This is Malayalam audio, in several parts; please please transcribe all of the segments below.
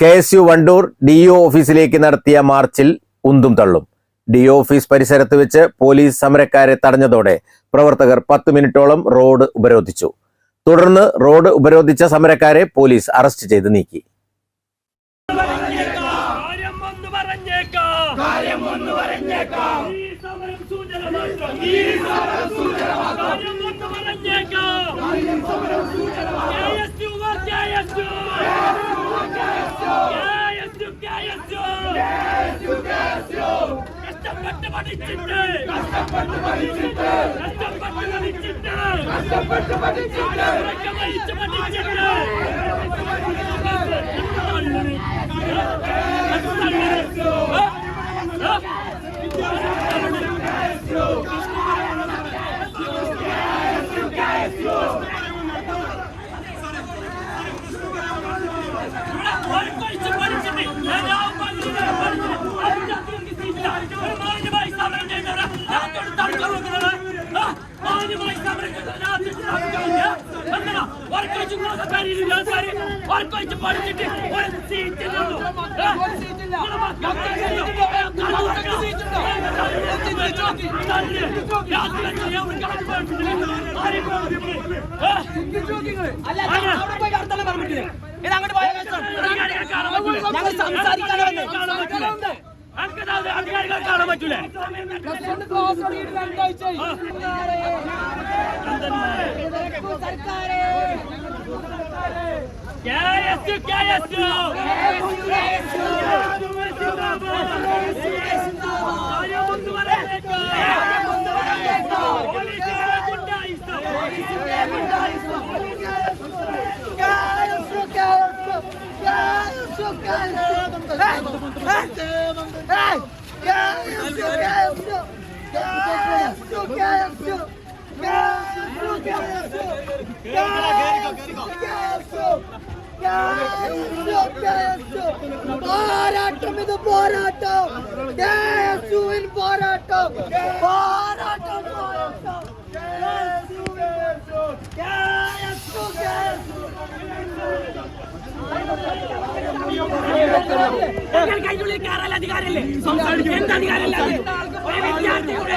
K S U Wandoor D O ഓഫീസിലേക്ക് നടത്തിയ മാർച്ചിൽ ഉന്തും തള്ളും. ഡി ഒ ഓഫീസ് പരിസരത്ത് വെച്ച് പോലീസ് സമരക്കാരെ തടഞ്ഞതോടെ പ്രവർത്തകർ പത്ത് മിനിറ്റോളം റോഡ് ഉപരോധിച്ചു. തുടർന്ന് റോഡ് ഉപരോധിച്ച സമരക്കാരെ പോലീസ് അറസ്റ്റ് ചെയ്ത് നീക്കി. ഈ സമരം സൂചന മാത്രം കഷ്ടപ്പെട്ട് പഠിച്ചിട്ട് കഷ്ടപ്പെട്ട് പഠിച്ചിട്ട് കഷ്ടപ്പെട്ട് പഠിച്ചിട്ട് കഷ്ടപ്പെട്ട് പഠിച്ചിട്ട് ഉറക്കം വഹിച്ച് പഠിച്ചിട്ട് പഠിച്ചിട്ട് ഒരു പറ്റില്ല ഇത് അങ്ങോട്ട് പോയാൽ ഞങ്ങൾ സംസാരിക്കാനാണ് അധികാരികൾ കാണാൻ പറ്റൂലേ കേഎസ് കേഎസ് പോരാട്ടം ഇത് പോരാട്ടം ഇത് പോരാട്ടം. പോരാട്ടം. പോരാട്ടം കൈക്കുള്ളിൽ കയറാൻ അധികാരമില്ലേ? എന്ത് അധികാരമില്ല? ഒരു വിദ്യാർത്ഥിയുടെ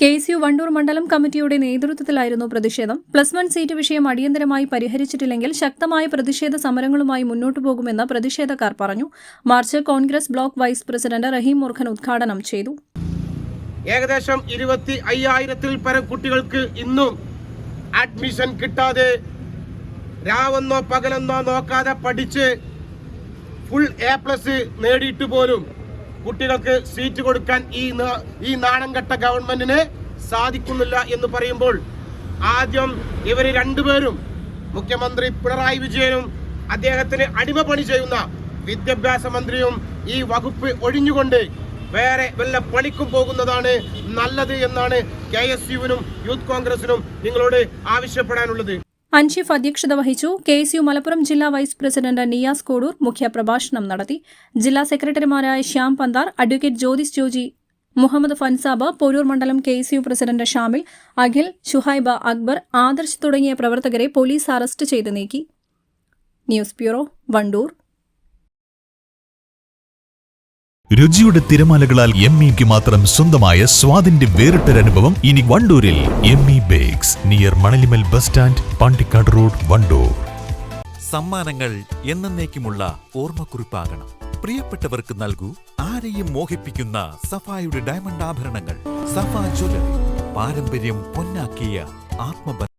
കെ എസ് യു വണ്ടൂർ മണ്ഡലം കമ്മിറ്റിയുടെ നേതൃത്വത്തിലായിരുന്നു പ്രതിഷേധം. പ്ലസ് വൺ സീറ്റ് വിഷയം അടിയന്തരമായി പരിഹരിച്ചിട്ടില്ലെങ്കിൽ ശക്തമായ പ്രതിഷേധ സമരങ്ങളുമായി മുന്നോട്ടു പോകുമെന്ന് പ്രതിഷേധക്കാർ പറഞ്ഞു. March Congress block vice president Rahim Murkhan ഉദ്ഘാടനം ചെയ്തു. ഏകദേശം ഇരുപത്തി അയ്യായിരത്തിൽ പരം കുട്ടികൾക്ക് ഇന്നും അഡ്മിഷൻ കിട്ടാതെ രാവെന്നോ പകലെന്നോ നോക്കാതെ പഠിച്ച് ഫുൾ എ പ്ലസ് നേടിയിട്ട് പോലും കുട്ടികൾക്ക് സീറ്റ് കൊടുക്കാൻ ഈ ഈ നാണംകെട്ട ഗവൺമെന്റിന് സാധിക്കുന്നില്ല എന്ന് പറയുമ്പോൾ ആദ്യം ഇവർ രണ്ടുപേരും മുഖ്യമന്ത്രി പിണറായി വിജയനും അദ്ദേഹത്തിന് അടിമപണി ചെയ്യുന്ന വിദ്യാഭ്യാസ മന്ത്രിയും ഈ വകുപ്പ് ഒഴിഞ്ഞുകൊണ്ട് വേറെ വല്ല പണിക്കും പോകുന്നതാണ് നല്ലത് എന്നാണ് കെ എസ് യുവിനും യൂത്ത് കോൺഗ്രസിനും നിങ്ങളോട് ആവശ്യപ്പെടാനുള്ളത്. അൻഷിഫ് അധ്യക്ഷത വഹിച്ചു കെ എസ് യു മലപ്പുറം ജില്ലാ വൈസ് പ്രസിഡന്റ് നിയാസ് കോഡൂർ മുഖ്യപ്രഭാഷണം നടത്തി. ജില്ലാ സെക്രട്ടറിമാരായ ശ്യാം പന്താർ അഡ്വക്കേറ്റ് ജ്യോതിസ് ജോജി മുഹമ്മദ് ഫൻസാബ് പോരൂർ മണ്ഡലം K S U president Shamil Akhil Shuhaiba Akbar Adarsh തുടങ്ങിയ പ്രവർത്തകരെ പോലീസ് അറസ്റ്റ് ചെയ്ത് നീക്കി. News bureau Wandoor. രുചിയുടെ തിരമാലകളാൽ എം ഇക്ക് മാത്രം സ്വന്തമായ സ്വാദിന്റെ വേറിട്ടൊരനുഭവം ഇനി വണ്ടൂരിൽ M E bakes near Manalimal bus stand Pandikkad road Wandoor. സമ്മാനങ്ങൾ എന്നേക്കുമുള്ള ഓർമ്മക്കുറിപ്പാകണം. പ്രിയപ്പെട്ടവർക്ക് നൽകൂ ആരെയും മോഹിപ്പിക്കുന്ന സഫായുടെ ഡയമണ്ട് ആഭരണങ്ങൾ. സഫ ജ്വല്ലറി പാരമ്പര്യം പൊന്നാക്കിയ ആത്മബന്ധം.